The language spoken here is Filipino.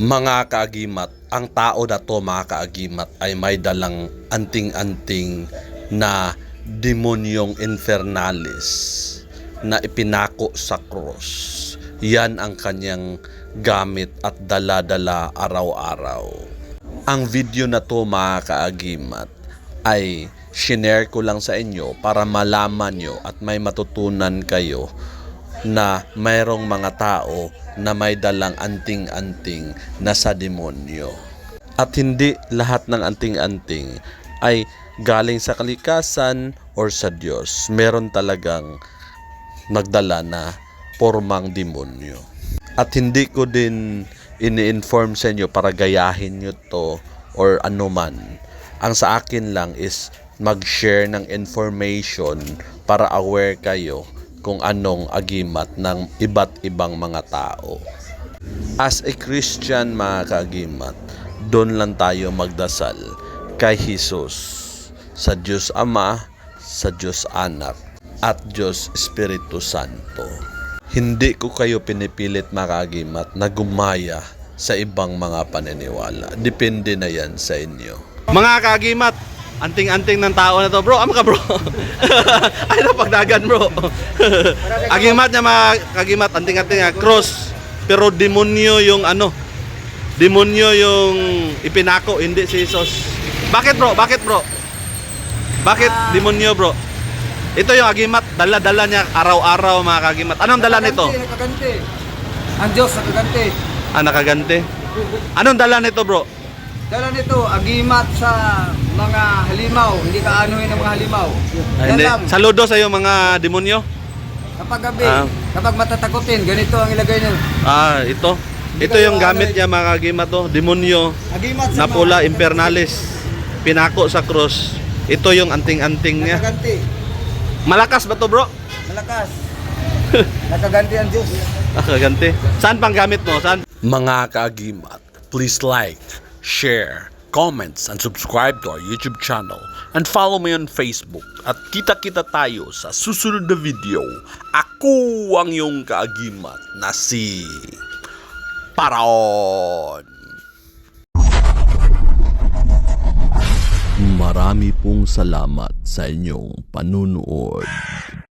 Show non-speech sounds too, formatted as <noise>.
Mga kaagimat, ang tao na to mga kaagimat ay may dalang anting-anting na demonyong infernalis na ipinako sa cross. Yan ang kanyang gamit at dala-dala araw-araw. Ang video na to mga kaagimat ay shinare ko lang sa inyo para malaman nyo at may matutunan kayo na mayroong mga tao na may dalang anting-anting na sa demonyo. At hindi lahat ng anting-anting ay galing sa kalikasan or sa Diyos. Meron talagang nagdala na pormang demonyo. At hindi ko din ini-inform sa inyo para gayahin nyo to or anuman. Ang sa akin lang is mag-share ng information para aware kayo kung anong agimat ng iba't ibang mga tao. As a Christian mga kaagimat, doon lang tayo magdasal kay Jesus sa Diyos Ama, sa Diyos Anak, at Diyos Espiritu Santo. Hindi ko kayo pinipilit mga kaagimat na gumaya sa ibang mga paniniwala. Depende na yan sa inyo. Mga kagimat, anting-anting ng tao na to, bro. Ama ka, bro. <laughs> Ay, napagdagan, bro. agimat niya, mga kagimat, anting-anting nga, cross. Pero demonyo yung ano, demonyo yung ipinako, hindi si Jesus. Bakit, bro? Bakit, bro? Bakit demonyo, bro? Ito yung agimat, dala-dala niya araw-araw, mga kagimat. Anong dala nito? Nakaganti, nakaganti. Ang Diyos nakaganti. Ah, nakagante. Anong dala nito, bro? Dala nito, agimat sa mga halimaw. Hindi ka anuhin ng mga halimaw. Ah, Yan hindi. lang. Saludo sa iyo, mga demonyo. Kapag gabi, Ah. kapag matatakotin, ganito ang ilagay nyo. Ah, ito. Ito yung gamit niya mga kagima to. Demonyo Agimat na pula impernalis. Pinako sa cross. Ito yung anting-anting niya. Nakaganti. Malakas ba to bro? Malakas. <laughs> Nakaganti ang Diyos. Ah, ganti. Saan pang gamit mo? Saan? Mga kaagimat, please like, share, comments, and subscribe to our YouTube channel. And follow me on Facebook. At kita-kita tayo sa susunod na video. Ako ang iyong kaagimat na si Paraon. Marami pong salamat sa inyong panunood.